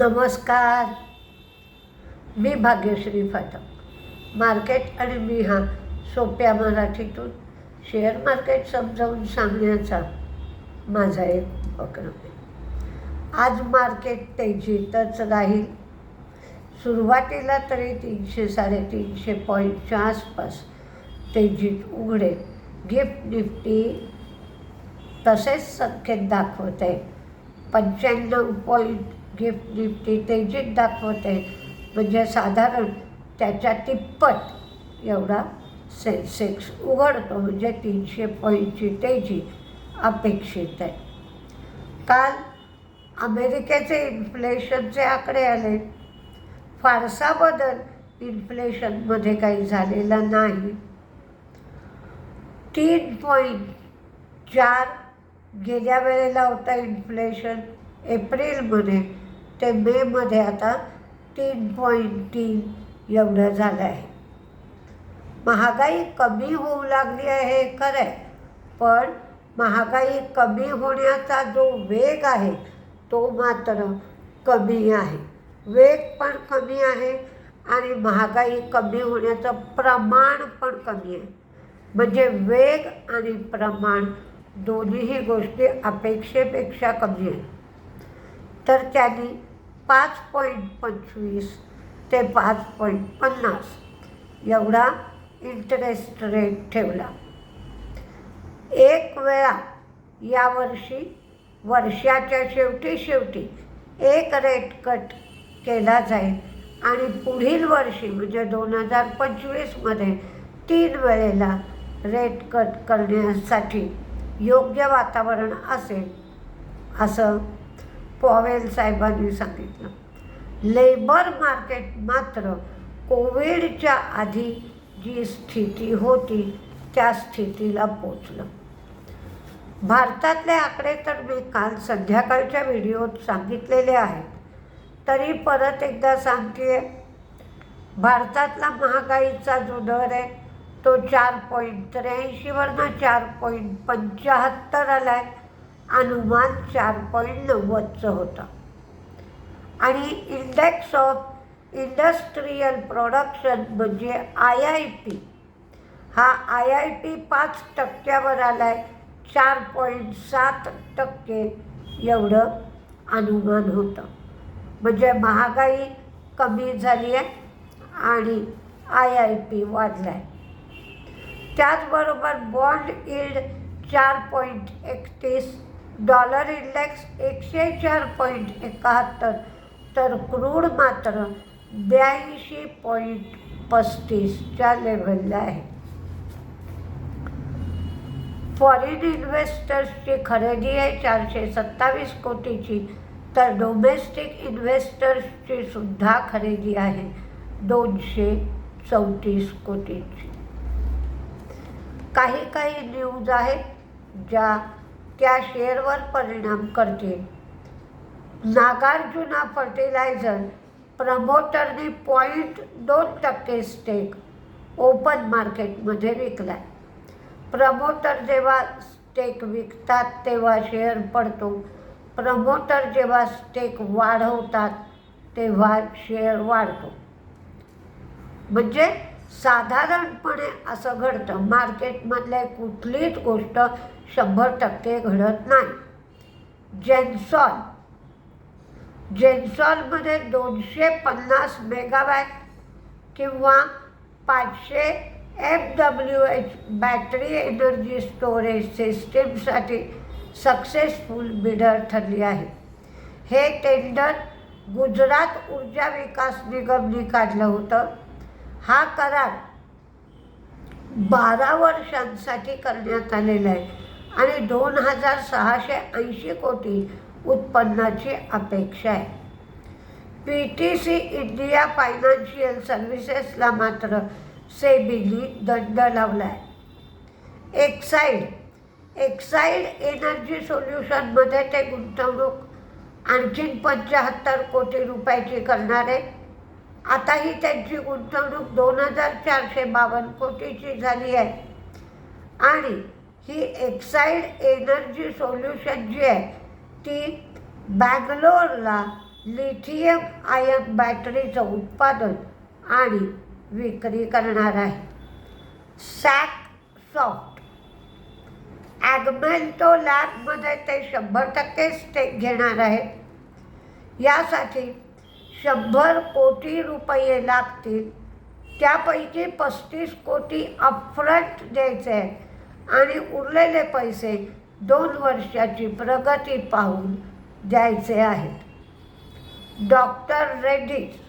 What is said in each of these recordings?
नमस्कार. मी भाग्यश्री फाटक. मार्केट आणि मी हा सोप्या मराठीतून शेअर मार्केट समजावून सांगण्याचा माझा एक उपक्रम आहे. आज मार्केट तेजीतच राहील. सुरुवातीला तरी तीनशे साडेतीनशे पॉईंटच्या आसपास तेजीत उघडे. गिफ्ट निफ्टी तसेच संख्येत दाखवत. आहे पंच्याण्णव पॉईंट गिफ्ट गिफ्टी तेजीत दाखवत आहे म्हणजे साधारण त्याच्या तिप्पट एवढा सेन्सेक्स उघडतो म्हणजे तीनशे पॉईंटची तेजी अपेक्षित आहे. काल अमेरिकेचे इन्फ्लेशनचे आकडे आले. फारसा बदल इन्फ्लेशनमध्ये काही झालेला नाही. तीन पॉईंट चार गेल्या वेळेला होता इन्फ्लेशन एप्रिलमध्ये. ते मेमध्ये आता तीन पॉईंट तीन एवढं झालं आहे महागाई कमी होऊ लागली आहे हे खरं आहे पण महागाई कमी होण्याचा जो वेग आहे तो मात्र कमी आहे. वेग पण कमी आहे आणि महागाई कमी होण्याचं प्रमाण पण कमी आहे. म्हणजे वेग आणि प्रमाण दोन्हीही गोष्टी अपेक्षेपेक्षा कमी आहे तर त्यांनी पाच पॉईंट पंचवीस ते पाच पॉईंट पन्नास एवढा इंटरेस्ट रेट ठेवला. एक वेळा यावर्षी वर्षाच्या शेवटी शेवटी एक रेट कट केला जाईल आणि पुढील वर्षी म्हणजे दोन हजार पंचवीसमध्ये तीन वेळेला रेट कट करण्यासाठी योग्य वातावरण असेल असं पॉवेल साहेबांनी सांगितलं. लेबर मार्केट मात्र कोविडच्या आधी जी स्थिती होती त्या स्थितीला पोचलं. भारतातले आकडे तर मी काल संध्याकाळच्या व्हिडिओत सांगितलेले आहेत. तरी परत एकदा सांगते भारतातला महागाईचा जो दर आहे तो चार पॉईंट त्र्याऐंशीवरनं चार पॉईंट पंच्याहत्तर आला आहे अनुमान चार पॉईंट नव्वदचं होतं. आणि इंडेक्स ऑफ इंडस्ट्रीयल प्रोडक्शन म्हणजे आय आय पी हा आय आय पी पाच टक्क्यावर आला आहे चार पॉईंट सात टक्के एवढं अनुमान होतं. म्हणजे महागाई कमी झाली आहे आणि आय आय पी वाढला आहे त्याचबरोबर बॉन्ड इल्ड चार पॉईंट एकतीस डॉलर इंडेक्स एकशे चार पॉईंट एकाहत्तर तर क्रूड मात्र ब्याऐंशी पॉईंट पस्तीसच्या लेव्हलला आहे. फॉरेन इन्व्हेस्टर्सची खरेदी आहे चारशे सत्तावीस कोटीची तर डोमेस्टिक इन्व्हेस्टर्सची सुद्धा खरेदी आहे दोनशे चौतीस कोटीची. काही काही न्यूज आहेत ज्या त्या शेअरवर परिणाम करतील नागार्जुना फर्टिलायझर प्रमोटरने पॉईंट दोन टक्के स्टेक ओपन मार्केटमध्ये विकला आहे प्रमोटर जेव्हा स्टेक विकतात तेव्हा शेअर पडतो. प्रमोटर जेव्हा स्टेक वाढवतात तेव्हा शेअर वाढतो. म्हणजे साधारणपणे असं घडतं. मार्केटमधल्या कुठलीच गोष्ट शंभर टक्के घडत नाही. जेन्सॉल जेन्सॉलमध्ये दोनशे पन्नास मेगावॅट किंवा पाचशे F W H battery energy storage सिस्टीमसाठी सक्सेसफुल बिडर ठरली आहे. हे टेंडर गुजरात ऊर्जा विकास निगमने काढलं होतं. हा करार बारा वर्षांसाठी करण्यात आलेला आहे. आणि दोन हजार सहाशे ऐंशी कोटी उत्पन्नाची अपेक्षा आहे. P T C India financial सर्व्हिसेसला मात्र सेबीने दंड लावला आहे एक्साईड एक्साईड एनर्जी सोल्युशनमध्ये ते गुंतवणूक आणखीन पंच्याहत्तर कोटी रुपयाची करणार आहे. आता ही त्यांची गुंतवणूक दोन हजार चारशे बावन्न कोटीची झाली आहे. आणि ही एक्साईड एनर्जी सोल्युशन जी आहे ती बँगलोरला लिथियम आयन बॅटरीचं उत्पादन आणि विक्री करणार आहे. सॅक सॉफ्ट ॲगमेंटो लॅबमध्ये ते शंभर टक्के स्टेक घेणार आहेत यासाठी शंभर कोटी रुपये लागतील. त्यापैकी पस्तीस कोटी अपफ्रंट द्यायचे आहेत. आणि उरलेले पैसे दोन वर्षाची प्रगती पाहून द्यायचे आहेत. डॉक्टर रेड्डीज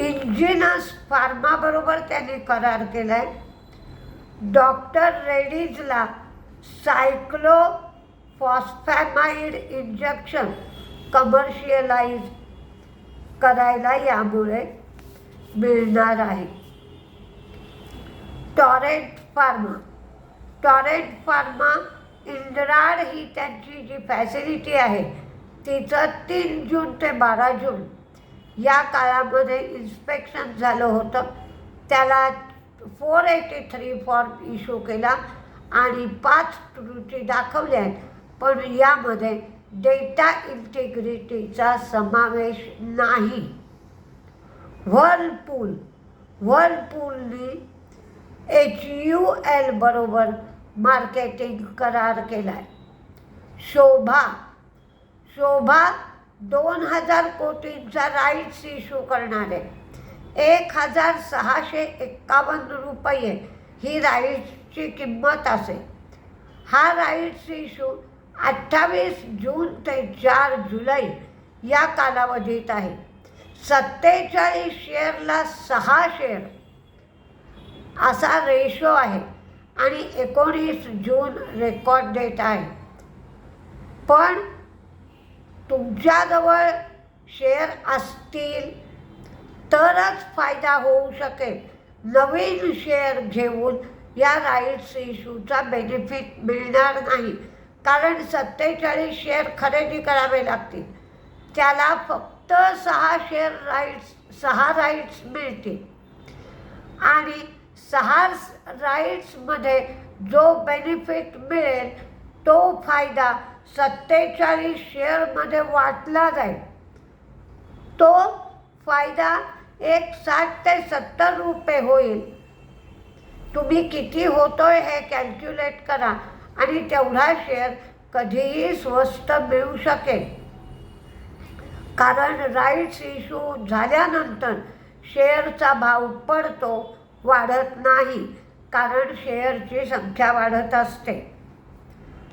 इंजिनस फार्माबरोबर त्यांनी करार केला आहे डॉक्टर रेडीजला सायक्लो फॉस्फॅमाइड इंजेक्शन कमर्शियलाइज करायला यामुळे मिळणार आहे. Torrent pharma. Torrent pharma Indrad ही त्यांची जी फॅसिलिटी आहे तिचं तीन जून ते बारा जून या काळामध्ये इन्स्पेक्शन झालं होतं. त्याला four eighty three form issue केला आणि पाच त्रुटी दाखवल्या आहेत. पण यामध्ये डेटा इंटिग्रिटीचा समावेश नाही. व्हर्लपूल व्हर्लपूलनी एच यू एल बरोबर मार्केटिंग करार केला आहे शोभा शोभा दोन हजार कोटींचा राईट्स इश्यू करणार आहे. एक हजार सहाशे एक्कावन्न रुपये ही राईट्सची किंमत असेल. हा राईट्स इश्यू अठ्ठावीस जून ते चार जुलै या कालावधीत आहे. सत्तेचाळीस शेअरला सहा शेअर असा रेशो आहे. आणि एकोणीस जून रेकॉर्ड डेट आहे. पण तुमच्याजवळ शेअर असतील तरच फायदा होऊ शकेल. नवीन शेअर घेऊन या राईट्स इश्यूचा बेनिफिट मिळणार नाही. कारण सत्तेचाळीस शेअर खरेदी करावे लागतील. त्याला फक्त सहा शेअर राईट्स सहा राईट्स मिळतील. आणि सहा राईट्समध्ये जो बेनिफिट मिळेल तो फायदा सत्तेचाळीस शेअरमध्ये वाटला जाईल. तो फायदा एक साठ ते सत्तर रुपये होईल. तुम्ही किती होतोय हे कॅल्क्युलेट करा आणि तेवढा शेअर कधीही स्वस्त मिळू शकेल. कारण राईट्स इश्यू झाल्यानंतर शेअरचा भाव पडतो वाढत नाही कारण शेअरची संख्या वाढत असते.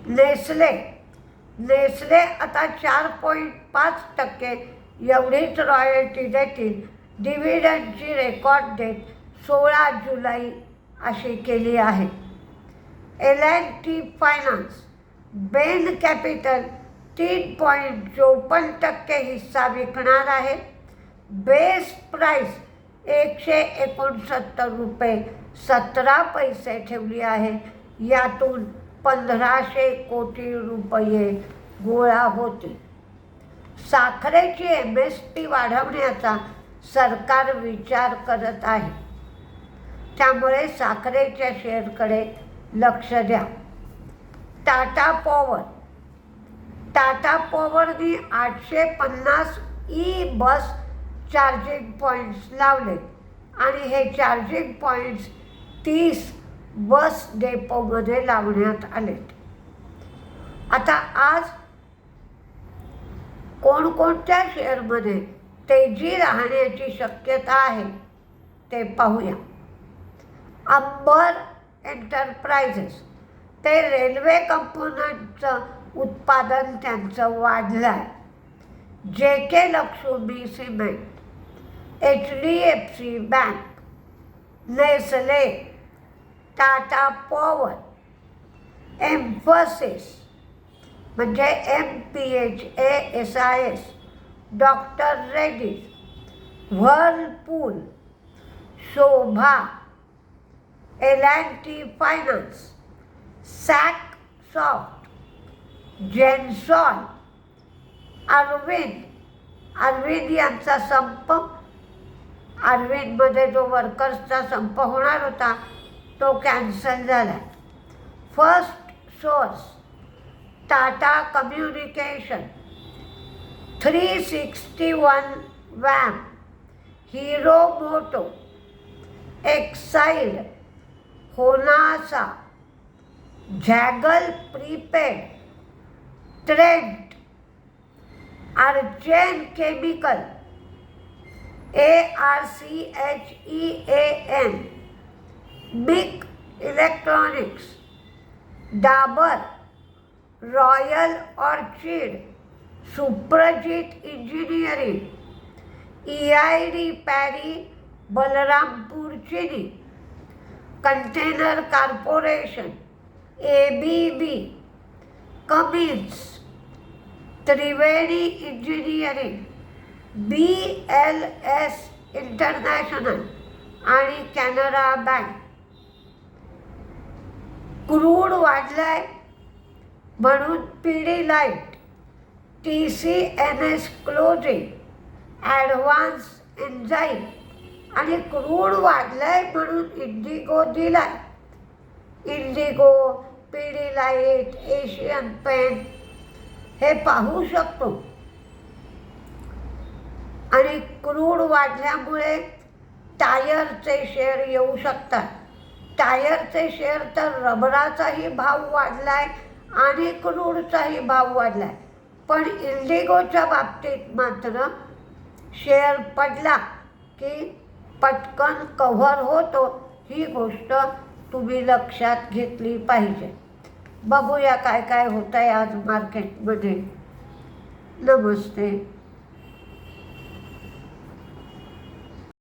नेस्ले नेस्ले आता चार पॉईंट पाच टक्के एवढीच रॉयल्टी देतील. डिव्हिडंडची रेकॉर्ड डेट सोळा जुलै अशी केली आहे. L and T finance Bain capital तीन पॉईंट चोपन्न टक्के हिस्सा विकणार आहे. बेस प्राईस एकशे एकोणसत्तर रुपये सतरा पैसे ठेवली आहे. यातून पंधराशे कोटी रुपये गोळा होतील. साखरेची एम एस पी वाढवण्याचा सरकार विचार करत आहे. त्यामुळे साखरेच्या शेअरकडे लक्ष द्या. टाटा पॉवर. टाटा पॉवरनी आठशे पन्नास ई बस चार्जिंग पॉईंट्स लावले आणि हे चार्जिंग पॉईंट्स तीस बस डेपोमध्ये लावण्यात आलेत. आता आज कोणकोणत्या शेअरमध्ये तेजी राहण्याची शक्यता आहे ते पाहूया. अंबर एंटरप्राइजेस ते रेल्वे कंपोनंटचं उत्पादन त्यांचं वाढलं आहे J K Lakshmi cement H D F C bank Nestle Tata power Mphasis म्हणजे M P H A S I S doctor Reddy's Whirlpool Sobha L and T finance Saksoft Zensar Arvind Arvind यांचा संप अरविंदमध्ये जो वर्कर्सचा संप होणार होता तो cancel झाला. First source Tata communication three sixty one वॅम Hero Moto एक्साईल Honasa Zaggle prepaid Trent अर्जेन chemical A R C H E A N big electronics Dabur royal orchid Suprajit engineering E I D Parry Balrampur Chini container corporation A B B Cummins Triveni engineering B L S international आणि Canara bank. Crude वाढलाय म्हणून पिढी light T C N S closing advance enzyme आणि crude वाढलाय म्हणून Indigo दिलाय. Indigo पिढी light Asian paint हे पाहू शकतो. आणि क्रूड वाढल्यामुळे टायरचे शेअर येऊ शकतात. टायरचे शेअर तर रबराचाही भाव वाढला आहे आणि क्रूडचाही भाव वाढला आहे पण इंडिगोच्या बाबतीत मात्र शेअर पडला की पटकन कव्हर होतो ही गोष्ट तुम्ही लक्षात घेतली पाहिजे. बघूया काय काय होतं आहे आज मार्केटमध्ये. नमस्ते.